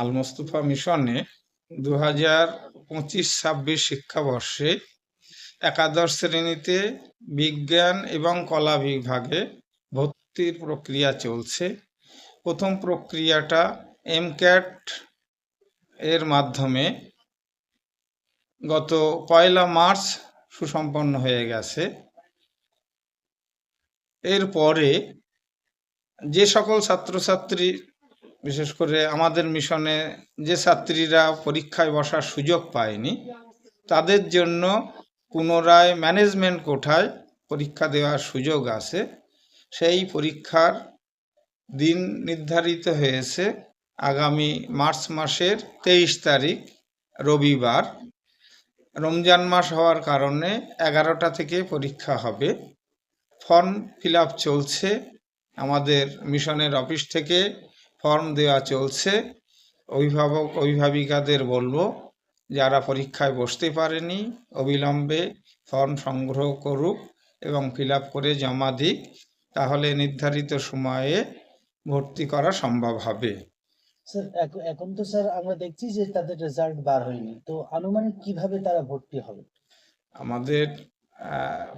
আল মোস্তফা মিশনে দু হাজার পঁচিশ ছাব্বিশ শিক্ষাবর্ষে একাদশ শ্রেণীতে বিজ্ঞান এবং কলা বিভাগে ভর্তির প্রক্রিয়া চলছে। প্রথম প্রক্রিয়াটা এমক্যাট এর মাধ্যমে গত পয়লা মার্চ সুসম্পন্ন হয়ে গেছে। এরপরে যে সকল ছাত্রছাত্রী বিশেষ করে আমাদের মিশনে যে ছাত্রীরা পরীক্ষায় বসার সুযোগ পায়নি, তাদের জন্য পুনরায় ম্যানেজমেন্ট কোঠায় পরীক্ষা দেওয়ার সুযোগ আছে। সেই পরীক্ষার দিন নির্ধারিত হয়েছে আগামী মার্চ মাসের তেইশ তারিখ, রবিবার। রমজান মাস হওয়ার কারণে এগারোটা থেকে পরীক্ষা হবে। ফর্ম ফিল চলছে। আমাদের মিশনের অফিস থেকে ফর্ম দেওয়া চলছে। অভিভাবক অভিভাবিকাদের বলব যারা পরীক্ষায় বসতে পারেনি অবিলম্বে ফর্ম সংগ্রহ করুক এবং ফিল আপ করে জমা দিক তাহলে নির্ধারিত সময়ে ভর্তি করা সম্ভব হবে। স্যার এখন তো স্যার আমরা দেখছি যে তাদের রেজাল্ট বার হয়নি। তো আনুমানিক কীভাবে তারা ভর্তি হবে? আমাদের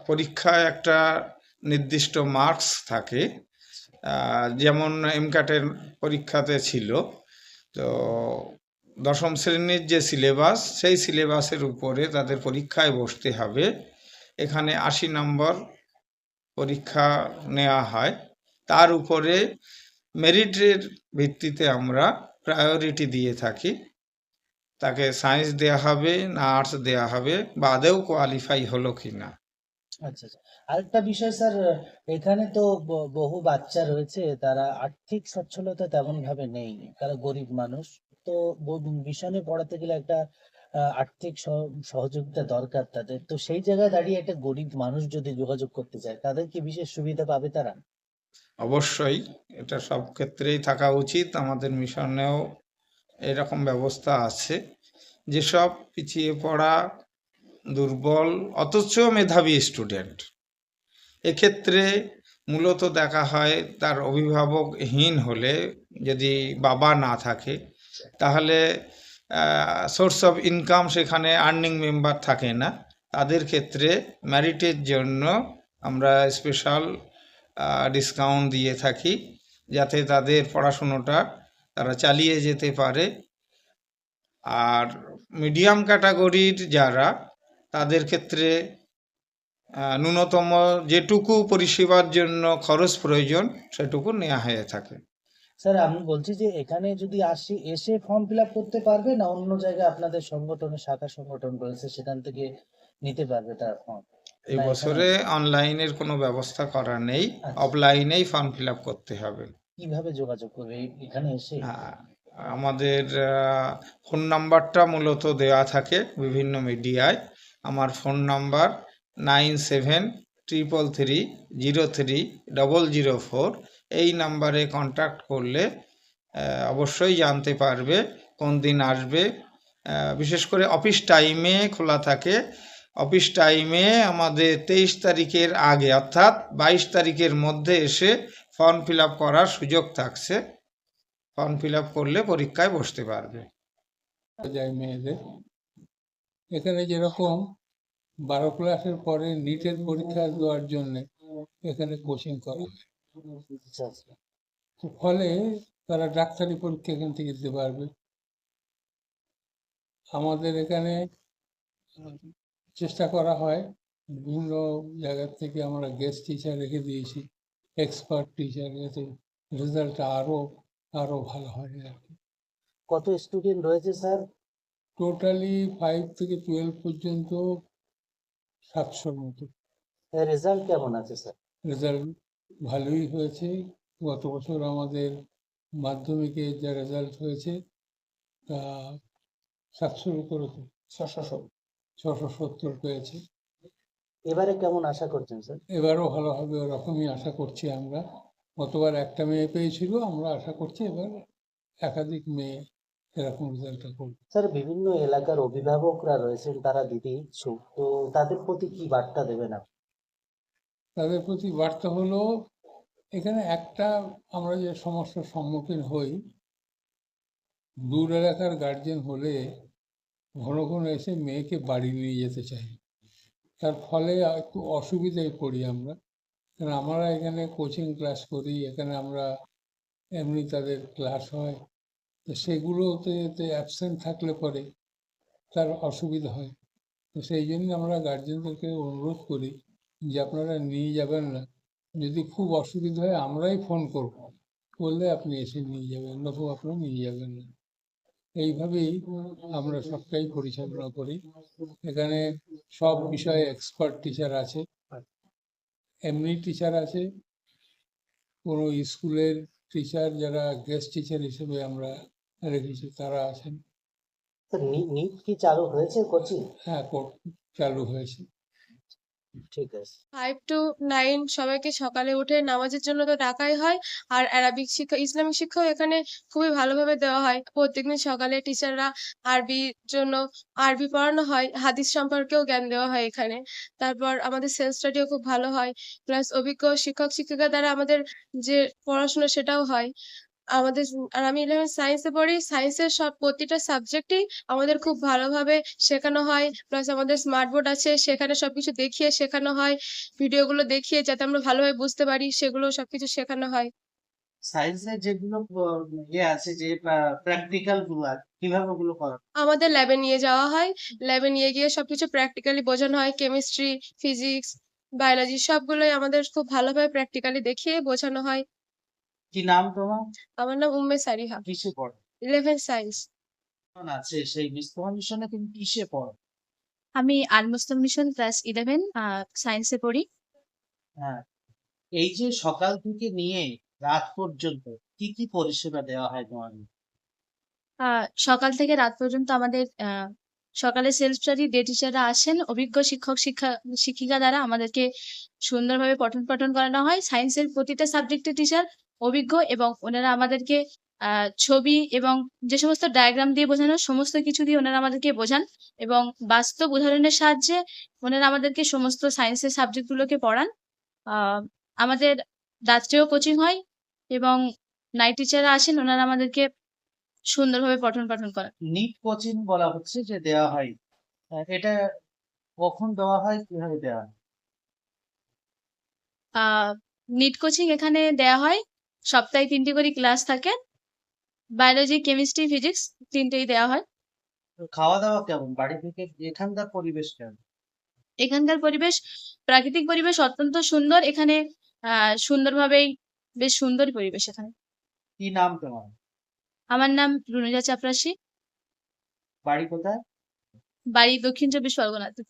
পরীক্ষায় একটা নির্দিষ্ট মার্কস থাকে। যেমন এমক্যাটের পরীক্ষাতে ছিল, তো দশম শ্রেণির যে সিলেবাস, সেই সিলেবাসের উপরে তাদের পরীক্ষায় বসতে হবে। এখানে আশি নম্বর পরীক্ষা নেওয়া হয়। তার উপরে মেরিটের ভিত্তিতে আমরা প্রায়োরিটি দিয়ে থাকি। তাকে সায়েন্স দেয়া হবে না আর্টস দেয়া হবে বা আদেও কোয়ালিফাই হলো কি না আচ্ছা আচ্ছা। আরেকটা বিষয় স্যার, এখানে তো বহু বাচ্চা রয়েছে, তারা আর্থিক সচ্ছলতা তেমন ভাবে নেই তারা গরিব মানুষ। তো মিশনে পড়াতে গেলে একটা আর্থিক সহ- সহযোগিতা দরকার তাদের। তো সেই জায়গায় দাঁড়িয়ে একটা গরিব মানুষ যদি যোগাযোগ করতে চায়, তাদের কি বিশেষ সুবিধা পাবে তারা? অবশ্যই, এটা সব ক্ষেত্রেই থাকা উচিত। আমাদের মিশনেও এরকম ব্যবস্থা আছে। যেসব পিছিয়ে পড়া, দুর্বল, অথচ মেধাবী স্টুডেন্ট এক্ষেত্রে মূলত দেখা হয় তার অভিভাবকহীন হলে যদি বাবা না থাকে, তাহলে সোর্স অফ ইনকাম সেখানে আর্নিং মেম্বার থাকে না। তাদের ক্ষেত্রে ম্যারিটের জন্য আমরা স্পেশাল ডিসকাউন্ট দিয়ে থাকি যাতে তাদের পড়াশুনোটা তারা চালিয়ে যেতে পারে। আর মিডিয়াম ক্যাটাগরির যারা, তাদের ক্ষেত্রে ন্যূনতম যেটুকু পরিষেবার জন্য খরচ প্রয়োজন সেটুকু নেওয়া হয়ে থাকে। স্যার আমি বলছি যে এখানে যদি আসি এসে ফর্ম ফিল করতে পারবে না অন্য জায়গায় আপনাদের সংগঠনের শাখা সংগঠন রয়েছে সেখান থেকে নিতে পারবে তার ফর্ম এই বছরে অনলাইনের কোনো ব্যবস্থা করা নেই। অফলাইনেই ফর্ম ফিল করতে হবে। কীভাবে যোগাযোগ করবে? এখানে এসে? আমাদের ফোন নাম্বারটা মূলত দেওয়া থাকে বিভিন্ন মিডিয়ায় আমার phone number nine seven triple three zero three double zero four এই নাম্বারে কন্ট্যাক্ট করলে অবশ্যই জানতে পারবে কোন দিন আসবে। বিশেষ করে অফিস টাইমে খোলা থাকে। অফিস টাইমে আমাদের তেইশ তারিখের আগে অর্থাৎ বাইশ তারিখের মধ্যে এসে ফর্ম ফিল করার সুযোগ থাকছে। ফর্ম ফিল করলে পরীক্ষায় বসতে পারবে। যায় মেয়েদের। এখানে যেরকম বারো ক্লাসের পরে নিটের পরীক্ষা দেওয়ার জন্য এখানে কোচিং করা হয়। আচ্ছা আচ্ছা। ফলে তারা ডাক্তারি পরীক্ষা এখান থেকে দিতে পারবে। আমাদের এখানে চেষ্টা করা হয় বিভিন্ন জায়গার থেকে আমরা গেস্ট টিচার রেখে দিয়েছি এক্সপার্ট টিচার যাতে রেজাল্টটা আরও আরও ভালো হয় আর কি। কত স্টুডেন্ট রয়েছে স্যার টোটালি ফাইভ থেকে টুয়েলভ পর্যন্ত সাতশোর মতো। রেজাল্ট কেমন আছে স্যার রেজাল্ট ভালোই হয়েছে। গত বছর আমাদের মাধ্যমিকে যা রেজাল্ট হয়েছে তা সাতশোর উপরে ছশো ছশো সত্তর পেয়েছে এবারে কেমন আশা করছেন স্যার এবারও ভালো হবে ওরকমই আশা করছি আমরা। গতবার একটা মেয়ে পেয়েছিল আমরা আশা করছি এবার একাধিক মেয়ে এরকম রেজাল্টটা করবে স্যার বিভিন্ন এলাকার অভিভাবকরা রয়েছেন তারা দিতে ইচ্ছুক তো তাদের প্রতি কি বার্তা দেবেন আপনি? তাদের প্রতি বার্তা হলো এখানে একটা আমরা যে সমস্যার সম্মুখীন হই দূর এলাকার গার্জেন হলে ঘন ঘন এসে মেয়েকে বাড়ি নিয়ে যেতে চাই। তার ফলে একটু অসুবিধায় পড়ি আমরা। কারণ আমরা এখানে কোচিং ক্লাস করি এখানে আমরা এমনি তাদের ক্লাস হয়। তো সেগুলোতে অ্যাবসেন্ট থাকলে পরে তার অসুবিধা হয়। তো সেই জন্য আমরা গার্জেনদেরকে অনুরোধ করি যে আপনারা নিয়ে যাবেন না। যদি খুব অসুবিধা হয় আমরাই ফোন করব। বললে আপনি এসে নিয়ে যাবেন নতুবা আপনি নিয়ে যাবেন না। এইভাবেই আমরা সবটাই পরিচালনা করি। এখানে সব বিষয়ে এক্সপার্ট টিচার আছে। এমনি টিচার আছে। কোনো স্কুলের টিচার যারা গেস্ট টিচার হিসেবে আমরা রেখেছি তারা আছেন। নিট কি চালু হয়েছে কোচিং? হ্যাঁ চালু হয়েছে। ফাইভ টু নাইন সবাইকে সকালে উঠে নামাজের জন্য তো ডাকাই হয়। আর অ্যারাবিক শিক্ষা ইসলামিক শিক্ষাও এখানে খুবই ভালোভাবে দেওয়া হয়। প্রত্যেকদিন সকালে টিচাররা আরবির জন্য আরবি পড়ানো হয়। হাদিস সম্পর্কেও জ্ঞান দেওয়া হয় এখানে। তারপর আমাদের সেলফ স্টাডিও খুব ভালো হয়। প্লাস অভিজ্ঞ শিক্ষক, শিক্ষিকা দ্বারা আমাদের যে পড়াশোনা সেটাও হয়। আমাদের আর আমি ইলেভেন সায়েন্সে পড়ি সায়েন্সের সব প্রতিটা সাবজেক্টই আমাদের খুব ভালোভাবে শেখানো হয়। প্লাস আমাদের স্মার্ট বোর্ড আছে সেখানে সবকিছু দেখিয়ে শেখানো হয় ভিডিওগুলো দেখিয়ে যাতে আমরা ভালোভাবে বুঝতে পারি সেগুলো সবকিছু শেখানো হয়। সায়েন্সের যেগুলো ইয়ে আছে যে প্র্যাকটিক্যালগুলো কীভাবে ওগুলো করা আমাদের ল্যাবে নিয়ে যাওয়া হয়। ল্যাবে নিয়ে গিয়ে সবকিছু প্র্যাকটিক্যালি বোঝানো হয় কেমিস্ট্রি ফিজিক্স বায়োলজি সবগুলোই আমাদের খুব ভালোভাবে প্র্যাকটিক্যালি দেখিয়ে বোঝানো হয়। কি নাম তোমার? আমার নাম উম্মে সারিহা। কিসে পড়ো? ইলেভেন সায়েন্স আছে? সেই মিশনে তুমি কিসে পড়ো? আমি Al Muslim mission class eleven সায়েন্সে পড়ি। হ্যাঁ। এই যে সকাল থেকে নিয়ে রাত পর্যন্ত কি কি পরিষেবা দেওয়া হয় তোমাদের আহ, সকাল থেকে রাত পর্যন্ত আমাদের আহ, সকালে সেলফ স্টাডি ডে টিচাররা আসেন। অভিজ্ঞ শিক্ষক শিক্ষা শিক্ষিকা দ্বারা আমাদেরকে সুন্দরভাবে পঠন পাঠন করানো হয়। সায়েন্সের প্রতিটা সাবজেক্টের টিচার অভিজ্ঞ এবং ওনারা আমাদেরকে আহ, ছবি এবং যে সমস্ত ডায়াগ্রাম দিয়ে বোঝানো সমস্ত কিছু দিয়ে ওনারা আমাদেরকে বোঝান এবং বাস্তব উদাহরণের সাহায্যে ওনারা আমাদেরকে সমস্ত সায়েন্সের সাবজেক্টগুলোকে পড়ান। আমাদের রাত্রেও কোচিং হয় এবং নাইট টিচাররা আসেন ওনারা আমাদেরকে সুন্দরভাবে পঠন পাঠন করেন। নিট কোচিং বলা হচ্ছে যে দেওয়া হয়। এটা কখন দেওয়া হয় কীভাবে দেওয়া হয়? আহ নিট কোচিং এখানে দেয়া হয় সপ্তাহে তিনটি করে ক্লাস থাকে। বায়োলজি কেমিস্ট্রি ফিজিক্স তিনটেই দেওয়া হয়। খাওয়া দাওয়া কেমন? বাড়ি থেকে এখানকার পরিবেশ কেমন? এখানকার পরিবেশ প্রাকৃতিক পরিবেশ অত্যন্ত সুন্দর। এখানে সুন্দরভাবেই বেশ সুন্দর পরিবেশ এখানে। কি নাম তোমার? আমার নাম রুনুজা চাপরাশি। বাড়ি কোথায়? বাড়ি দক্ষিণ চব্বিশ পরগনাতে।